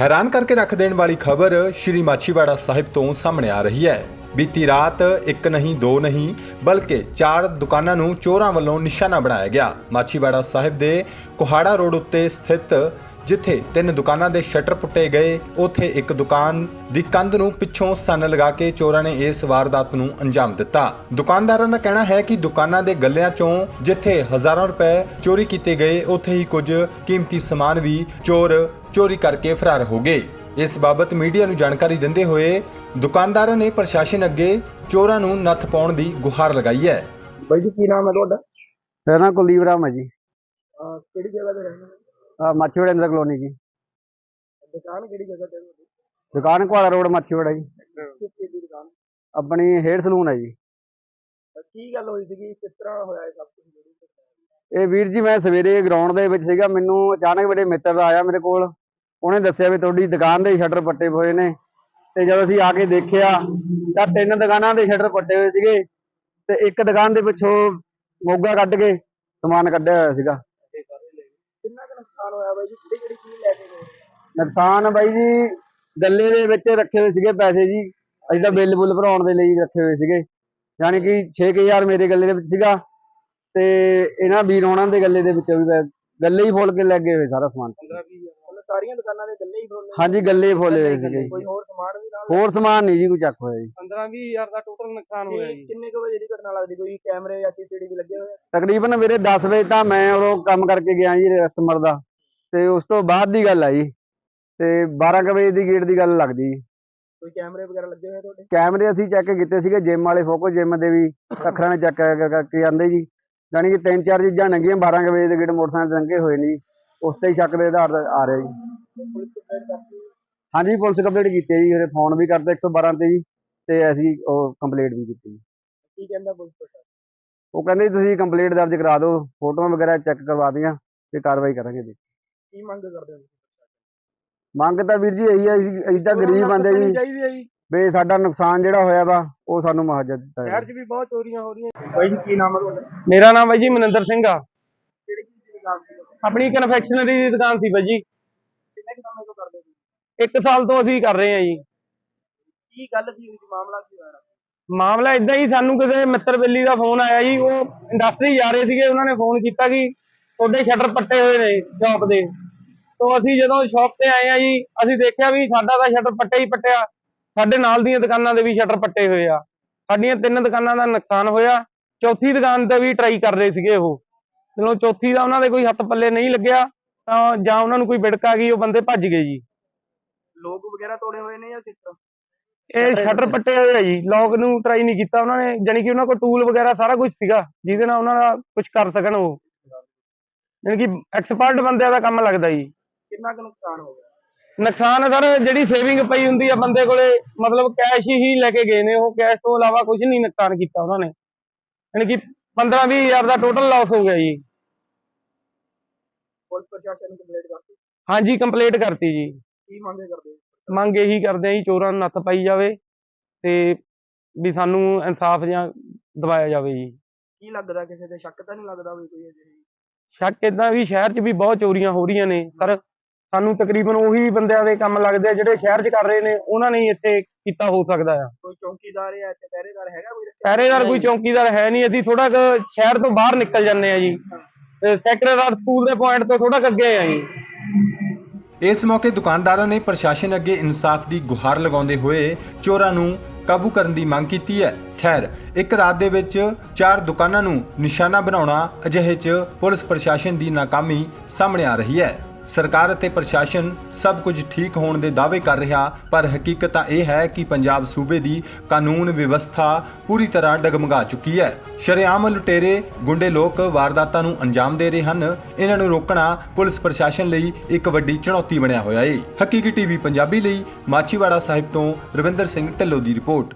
ਹੈਰਾਨ ਕਰਕੇ ਰੱਖ ਦੇਣ ਵਾਲੀ ਖਬਰ ਸ਼੍ਰੀ ਮਾਛੀਵਾੜਾ ਸਾਹਿਬ ਤੋਂ ਸਾਹਮਣੇ ਆ ਰਹੀ ਹੈ। ਬੀਤੀ ਰਾਤ ਇੱਕ ਨਹੀਂ, ਦੋ ਨਹੀਂ, ਬਲਕਿ ਚਾਰ ਦੁਕਾਨਾਂ ਨੂੰ ਚੋਰਾਂ ਵੱਲੋਂ ਨਿਸ਼ਾਨਾ ਬਣਾਇਆ ਗਿਆ। ਮਾਛੀਵਾੜਾ ਸਾਹਿਬ ਦੇ ਕੋਹਾੜਾ ਰੋਡ ਉੱਤੇ ਸਥਿਤ, ਜਿੱਥੇ ਤਿੰਨ ਦੁਕਾਨਾਂ ਦੇ ਸ਼ਟਰ ਪੁੱਟੇ ਗਏ, ਉੱਥੇ ਇੱਕ ਦੁਕਾਨ ਦੀ ਕੰਧ ਨੂੰ ਪਿੱਛੋਂ ਸੰਨ ਲਗਾ ਕੇ ਚੋਰਾਂ ਨੇ ਇਸ ਵਾਰਦਾਤ ਨੂੰ ਅੰਜਾਮ ਦਿੱਤਾ। ਦੁਕਾਨਦਾਰਾਂ ਦਾ ਕਹਿਣਾ ਹੈ ਕਿ ਦੁਕਾਨਾਂ ਦੇ ਗੱਲਿਆਂ ਚੋਂ ਜਿੱਥੇ ਹਜ਼ਾਰਾਂ ਰੁਪਏ ਚੋਰੀ ਕੀਤੇ ਗਏ, ਉੱਥੇ ਹੀ ਕੁਝ ਕੀਮਤੀ ਸਮਾਨ ਵੀ ਚੋਰ ਚੋਰੀ ਕਰਕੇ ਫਰਾਰ ਹੋ ਗਏ। ਇਸ ਬਾਬਤ ਮੀਡੀਆ ਨੂੰ ਜਾਣਕਾਰੀ ਦਿੰਦੇ ਹੋਏ ਦੁਕਾਨਦਾਰਾਂ ਨੇ ਪ੍ਰਸ਼ਾਸਨ ਅੱਗੇ ਚੋਰਾਂ ਨੂੰ ਨੱਥ ਪਾਉਣ ਦੀ ਗੁਹਾਰ ਲਗਾਈ ਹੈ। ਬਾਈ ਜੀ ਕੀ ਨਾਮ ਹੈ ਤੁਹਾਡਾ? ਮੇਰਾ ਨਾਮ ਕੁਲਦੀਪ ਰਾਮ ਹੈ ਜੀ। ਅਹ ਕਿਹੜੀ ਜਗ੍ਹਾ ਤੇ ਰਹਿੰਦੇ ਹੋ ਮਾਛੀਵਾੜਾ ਇੰਦਰ ਕਲੋਨੀ ਜੀ। ਦੁਕਾਨ ਕਿਹੜੀ ਜਗ੍ਹਾ ਤੇ ਹੈ ਤੁਹਾਡੀ? ਦੁਕਾਨ ਕੁਆਲਾ ਰੋਡ ਮਾਛੀਵਾੜਾ ਜੀ। ਕਿਸ ਚੀਜ਼ ਦੀ ਦੁਕਾਨ? ਆਪਣੀ ਹੇਅਰ ਸਲੂਨ ਹੈ ਜੀ। ਤਾਂ ਕੀ ਗੱਲ ਹੋਈ ਸੀਗੀ? ਕਿਸ ਤਰ੍ਹਾਂ ਹੋਇਆ ਇਹ ਸਭ ਕੁਝ ਜਿਹੜੀ? ਇਹ ਵੀਰ ਜੀ ਮੈਂ ਸਵੇਰੇ ਗਰਾਊਂਡ ਦੇ ਵਿੱਚ ਸੀਗਾ। ਮੈਨੂੰ ਅਚਾਨਕ ਮੇਰੇ ਮਿੱਤਰ ਦਾ ਆਇਆ ਮੇਰੇ ਕੋਲ। ਉਹਨੇ ਦੱਸਿਆ ਵੀ ਤੁਹਾਡੀ ਦੁਕਾਨ ਦੇ ਸ਼ਟਰ ਪੱਟੇ ਹੋਏ ਨੇ। ਤੇ ਜਦੋਂ ਅਸੀਂ ਆ ਕੇ ਦੇਖਿਆ ਤਾਂ ਤਿੰਨ ਦੁਕਾਨਾਂ ਦੇ ਸ਼ਟਰ ਪੱਟੇ ਹੋਏ ਸੀਗੇ। ਤੇ ਇੱਕ ਦੁਕਾਨ ਦੇ ਪਿੱਛੋਂ ਮੋਗਾ ਕੱਢ ਕੇ ਸਮਾਨ ਕੱਢਿਆ ਹੋਇਆ ਸੀਗਾ। ਕਿੰਨਾ ਕੁ ਨੁਕਸਾਨ ਹੋਇਆ ਬਾਈ ਜੀ? ਕਿਹੜੀ ਕਿਹੜੀ ਚੀਜ਼ ਲੈ ਕੇ ਗਏ? ਨੁਕਸਾਨ ਬਾਈ ਜੀ ਗੱਲੇ ਦੇ ਵਿੱਚ ਰੱਖੇ ਹੋਏ ਸੀਗੇ ਪੈਸੇ ਜੀ। ਅਸੀਂ ਤਾਂ ਬਿੱਲ ਬੁੱਲ ਭਰਾਉਣ ਦੇ ਲਈ ਰੱਖੇ ਹੋਏ ਸੀਗੇ। ਯਾਨੀ ਕਿ 6000 ਮੇਰੇ ਗੱਲੇ ਦੇ ਵਿੱਚ ਸੀਗਾ। ਤੇ ਇਹਨਾਂ ਵੀਰ ਹੋਣਾਂ ਦੇ ਗੱਲੇ ਦੇ ਵਿੱਚੋਂ ਵੀ ਗੱਲੇ ਹੀ ਫੋਲ ਕੇ ਲੱਗੇ ਹੋਏ ਸਾਰਾ ਸਮਾਨ। 15 20 ਮਤਲਬ ਸਾਰੀਆਂ ਦੁਕਾਨਾਂ ਦੇ ਗੱਲੇ ਹੀ ਫਰੋਲੇ ਹਾਂਜੀ ਗੱਲੇ ਹੀ ਫੋਲੇ ਹੋਏ ਸੀਗੇ ਜੀ। ਕੋਈ ਹੋਰ ਸਮਾਨ ਵੀ ਨਾਲ ਹੋਰ ਸਮਾਨ ਨਹੀਂ ਜੀ ਕੋਈ ਚੱਕ ਹੋਇਆ ਜੀ। 15 20000 ਦਾ ਟੋਟਲ ਨੁਕਸਾਨ ਹੋਇਆ ਜੀ। ਕਿੰਨੇ ਕੁ ਵਜੇ ਦੀ ਘਟਨਾ ਲੱਗਦੀ? ਕੋਈ ਕੈਮਰੇ ਜਾਂ ਸੀਸੀਟੀਵੀ ਲੱਗੇ ਹੋਏ ਆ? ਤਕਰੀਬਨ ਵੀਰੇ 10 ਵਜੇ ਤਾਂ ਮੈਂ ਉਦੋਂ ਕੰਮ ਕਰਕੇ ਗਿਆ ਜੀ ਕਸਟਮਰ ਦਾ ਤੇ ਉਸ ਤੋਂ ਬਾਅਦ ਦੀ ਗੱਲ ਆ ਜੀ। ਤੇ 12 ਕੁ ਵਜੇ ਦੀ ਗੇਟ ਦੀ ਗੱਲ ਲੱਗਦੀ ਜੀ। ਕੋਈ ਕੈਮਰੇ ਵਗੈਰਾ ਲੱਗੇ ਹੋਏ ਤੁਹਾਡੇ? ਕੈਮਰੇ ਅਸੀਂ ਚੈੱਕ ਕੀਤੇ ਸੀਗੇ ਜਿਮ ਵਾਲੇ ਫੋਕੋ ਜਿਮ ਦੇ ਵੀ ਅੱਖਰਾਂ ਨੇ ਚੈੱਕ ਕਰਕੇ ਜਾਂਦੇ ਜੀ। ਯਾਨੀ ਕਿ ਤਿੰਨ ਚਾਰ ਚੀਜ਼ਾਂ ਲੰਘੀਆਂ 12 ਕੁ ਵਜੇ ਦੇ ਗੇਟ ਮੋਟਰਸਾਈਕਲ ਲੰਘੇ ਹੋਏ ਨੇ ਜੀ। ਉਸ ਤੇ ਹੀ ਸ਼ੱਕ ਦੇ ਆਧਾਰ ਤੇ ਆ ਰਿਹਾ ਜੀ। ਹਾਂਜੀ ਪੁਲਿਸ ਕੰਪਲੀਟ ਕੀਤੀ ਹੈ ਜੀ ਉਹਦੇ ਫੋਨ ਵੀ ਕਰਤਾ 112 ਤੇ ਜੀ ਤੇ ਅਸੀਂ ਉਹ ਕੰਪਲੀਟ ਵੀ ਕੀਤੀ ਜੀ। ਕੀ ਕਹਿੰਦਾ ਪੁਲਿਸ ਉਹ ਕਹਿੰਦੇ ਜੀ ਤੁਸੀਂ ਕੰਪਲੀਟ ਦਰਜ ਕਰਾ ਦਿਓ ਫੋਟੋਆਂ ਵਗੈਰਾ ਚੈੱਕ ਕਰਵਾ ਦੀਆਂ ਤੇ ਕਾਰਵਾਈ ਕਰਾਂਗੇ ਜੀ। ਕੀ ਮੰਗ ਕਰਦੇ ਹੋ ਮੰਗ ਤਾਂ ਵੀਰ ਜੀ ਇਹੀ ਹੈ ਅਸੀਂ ਤਾਂ ਗਰੀਬ ਬੰਦੇ ਜੀ। ਚਾਹੀਦੀ ਹੈ ਜੀ। ਵੀ ਸਾਡਾ ਨੁਕਸਾਨ ਜਿਹੜਾ ਹੋਇਆ ਵਾ ਉਹ ਸਾਨੂੰ ਮੁਆਵਜ਼ਾ ਦਿੱਤਾ ਸ਼ਹਿਰ ਜਾਵੇ 'ਚ ਵੀ ਬਹੁਤ ਚੋਰੀਆਂ ਹੋ ਰਹੀਆਂ। ਬਾਈ ਜੀ ਕੀ ਨਾਮ ਹੈ ਤੁਹਾਡਾ? ਮੇਰਾ ਨਾਮ ਬਾਈ ਜੀ ਮਨਿੰਦਰ ਸਿੰਘ ਆ। ਦੁਕਾਨ ਸੀ ਆਪਣੀ ਕਨਫੈਕਸ਼ਨਰੀ ਦੀ ਦੁਕਾਨ ਸੀ ਬਾਈ ਜੀ। ਕਿੰਨੇ ਕੁ ਸਮੇਂ ਤੋਂ ਕਰਦੇ ਸੀ? ਇੱਕ ਸਾਲ ਤੋਂ ਅਸੀਂ ਕਰ ਰਹੇ ਹਾਂ ਜੀ। ਕੀ ਗੱਲ ਕੀ ਹੋਈ ਸੀ ਮਾਮਲਾ ਕੀ ਹੋਇਆ? ਮਾਮਲਾ ਇਦਾਂ ਹੀ ਸਾਨੂੰ ਕਿਸੇ ਮਿੱਤਰ ਬੇਲੀ ਦਾ ਫੋਨ ਆਇਆ ਜੀ ਉਹ ਇੰਡਸਟਰੀ ਜਾ ਰਹੇ ਸੀਗੇ ਉਹਨਾਂ ਨੇ ਫੋਨ ਕੀਤਾ ਕਿ ਤੁਹਾਡੇ ਸ਼ਟਰ ਪੱਟੇ ਹੋਏ ਨੇ ਸ਼ਾਪ ਦੇ। ਤੋਂ ਅਸੀਂ ਜਦੋਂ ਸ਼ਾਪ ਤੇ ਆਏ ਆ ਜੀ ਅਸੀਂ ਦੇਖਿਆ ਵੀ ਸਾਡਾ ਤਾਂ ਸ਼ਟਰ ਪੱਟੇ ਹੀ ਪੱਟਿਆ। ਸਾਡੇ ਨਾਲ ਦੀਆਂ ਦੁਕਾਨਾਂ ਦੇ ਵੀ ਸ਼ਟਰ ਪੱਟੇ ਹੋਏ ਆ। ਸਾਡੀਆਂ ਤਿੰਨ ਦੁਕਾਨਾਂ ਦਾ ਨੁਕਸਾਨ ਹੋਇਆ। ਚੌਥੀ ਦੁਕਾਨ ਤੇ ਵੀ ਟਰਾਈ ਕਰ ਰਹੇ ਸੀਗੇ ਉਹ। ਜਦੋਂ ਚੌਥੀ ਦਾ ਉਹਨਾਂ ਦੇ ਕੋਈ ਹੱਥ ਪੱਲੇ ਨਹੀਂ ਲੱਗਿਆ ਤਾਂ ਜਾਂ ਉਹਨਾਂ ਨੂੰ ਕੋਈ ਵਿੜਕ ਆ ਗਈ ਉਹ ਬੰਦੇ ਭੱਜ ਗਏ ਜੀ। ਲੋਕ ਵਗੈਰਾ ਤੋੜੇ ਹੋਏ ਨੇ ਜਾਂ ਕਿਸ ਤਰ੍ਹਾਂ? ਇਹ ਸ਼ਟਰ ਪੱਟੇ ਹੋਏ ਆ ਜੀ ਲੌਕ ਨੂੰ ਟਰਾਈ ਨਹੀਂ ਕੀਤਾ ਉਹਨਾਂ ਨੇ ਜਾਣੀ ਕਿ ਉਹਨਾਂ ਕੋਲ ਟੂਲ ਵਗੈਰਾ ਸਾਰਾ ਕੁਝ ਸੀਗਾ ਜਿਹਦੇ ਨਾਲ ਉਹਨਾਂ ਦਾ ਕੁਝ ਕਰ ਸਕਣ ਉਹ। ਜਾਣੀ ਕਿ ਐਕਸਪਰਟ ਬੰਦਿਆਂ ਦਾ ਕੰਮ ਲੱਗਦਾ ਜੀ। ਕਿੰਨਾ ਕੁ ਨੁਕਸਾਨ ਹੋ ਗਿਆ? ਨੁਕਸਾਨ ਸਰ ਜਿਹੜੀ ਸੇਵਿੰਗ ਪਈ ਹੁੰਦੀ ਆ ਬੰਦੇ ਕੋਲੇ ਮਤਲਬ ਕੈਸ਼ ਹੀ ਲੈ ਕੇ ਗਏ ਨੇ ਉਹ ਕੈਸ਼ ਤੋਂ ਇਲਾਵਾ ਕੁਝ ਨਹੀਂ ਨੁਕਸਾਨ ਕੀਤਾ ਉਹਨਾਂ ਨੇ। ਜਾਣੀ ਕਿ 15 20 ਹਜ਼ਾਰ ਦਾ ਟੋਟਲ ਲਾਸ ਹੋ ਗਿਆ ਜੀ। ਪੁਲਿਸ ਪ੍ਰਸ਼ਾਸਨ ਨੂੰ ਕੰਪਲੇਂਟ ਕਰਤੀ? ਹਾਂਜੀ ਕੰਪਲੀਟ ਕਰਤੀ ਜੀ। ਕੀ ਮੰਗੇ ਕਰਦੇ? ਮੰਗ ਇਹੀ ਕਰਦੇ ਆ ਜੀ ਚੋਰਾਂ ਨੂੰ ਨੱਥ ਪਾਈ ਜਾਵੇ ਤੇ ਵੀ ਸਾਨੂੰ ਇਨਸਾਫ ਜਾਂ ਦਿਵਾਇਆ ਜਾਵੇ ਜੀ। ਕੀ ਲੱਗਦਾ ਕਿਸੇ ਤੇ? ਸ਼ੱਕ ਤਾਂ ਨਹੀਂ ਲੱਗਦਾ ਵੀ ਕੋਈ ਅਜਿਹੀ? ਸ਼ੱਕ ਇਦਾਂ ਵੀ ਸ਼ਹਿਰ 'ਚ ਵੀ ਬਹੁਤ ਚੋਰੀਆਂ ਹੋ ਰਹੀਆਂ ਨੇ ਪਰ ਸਾਨੂੰ ਤਕਰੀਬਨ ਉਹੀ ਬੰਦਿਆਂ ਦੇ ਕੰਮ ਲੱਗਦੇ ਆ ਜਿਹੜੇ ਸ਼ਹਿਰ 'ਚ ਕਰ ਰਹੇ ਨੇ ਉਹਨਾਂ ਨੇ ਹੀ ਇੱਥੇ ਕੀਤਾ ਹੋ ਸਕਦਾ ਆ। ਕੋਈ ਚੌਕੀਦਾਰ ਜਾਂ ਇੱਥੇ ਪਹਿਰੇਦਾਰ ਹੈਗਾ ਕੋਈ ਪਹਿਰੇਦਾਰ ਕੋਈ ਚੌਕੀਦਾਰ ਹੈ ਨਹੀਂ ਅਸੀਂ ਥੋੜਾ ਸ਼ਹਿਰ ਤੋਂ ਬਾਹਰ ਨਿਕਲ ਜਾਂਦੇ ਆ ਜੀ। ਤੇ ਸੈਕਟਰਦਾਰ ਸਕੂਲ ਦੇ ਪੁਆਇੰਟ ਤੋਂ ਥੋੜਾ ਅੱਗੇ ਆ ਜੀ। ਇਸ ਮੌਕੇ ਦੁਕਾਨਦਾਰਾਂ ਨੇ ਪ੍ਰਸ਼ਾਸਨ ਅੱਗੇ ਇਨਸਾਫ ਦੀ ਗੁਹਾਰ ਲਗਾਉਂਦੇ ਹੋਏ ਚੋਰਾਂ ਨੂੰ ਕਾਬੂ ਕਰਨ ਦੀ ਮੰਗ ਕੀਤੀ ਹੈ। ਖੈਰ, ਇੱਕ ਰਾਤ ਦੇ ਵਿੱਚ ਚਾਰ ਦੁਕਾਨਾਂ ਨੂੰ ਨਿਸ਼ਾਨਾ ਬਣਾਉਣਾ ਅਜਿਹੇ 'ਚ ਪੁਲਿਸ ਪ੍ਰਸ਼ਾਸਨ ਦੀ ਨਾਕਾਮੀ ਸਾਹਮਣੇ ਆ ਰਹੀ ਹੈ। ਸਰਕਾਰ ਅਤੇ ਪ੍ਰਸ਼ਾਸਨ ਸਭ ਕੁਝ ਠੀਕ ਹੋਣ ਦੇ ਦਾਅਵੇ ਕਰ ਰਿਹਾ, ਪਰ ਹਕੀਕਤ ਤਾਂ ਇਹ ਹੈ ਕਿ ਪੰਜਾਬ ਸੂਬੇ ਦੀ ਕਾਨੂੰਨ ਵਿਵਸਥਾ ਪੂਰੀ ਤਰ੍ਹਾਂ ਡਗਮਗਾ ਚੁੱਕੀ ਹੈ। ਸ਼ਰੇਆਮ ਲੁਟੇਰੇ ਗੁੰਡੇ ਲੋਕ ਵਾਰਦਾਤਾਂ ਨੂੰ ਅੰਜਾਮ ਦੇ ਰਹੇ ਹਨ। ਇਹਨਾਂ ਨੂੰ ਰੋਕਣਾ ਪੁਲਿਸ ਪ੍ਰਸ਼ਾਸਨ ਲਈ ਇੱਕ ਵੱਡੀ ਚੁਣੌਤੀ ਬਣਿਆ ਹੋਇਆ ਹੈ ਹਕੀਕੀ ਟੀਵੀ ਪੰਜਾਬੀ ਲਈ ਮਾਚੀਵਾੜਾ ਸਾਹਿਬ ਤੋਂ ਰਵਿੰਦਰ ਸਿੰਘ ਢਿੱਲੋਂ ਦੀ ਰਿਪੋਰਟ।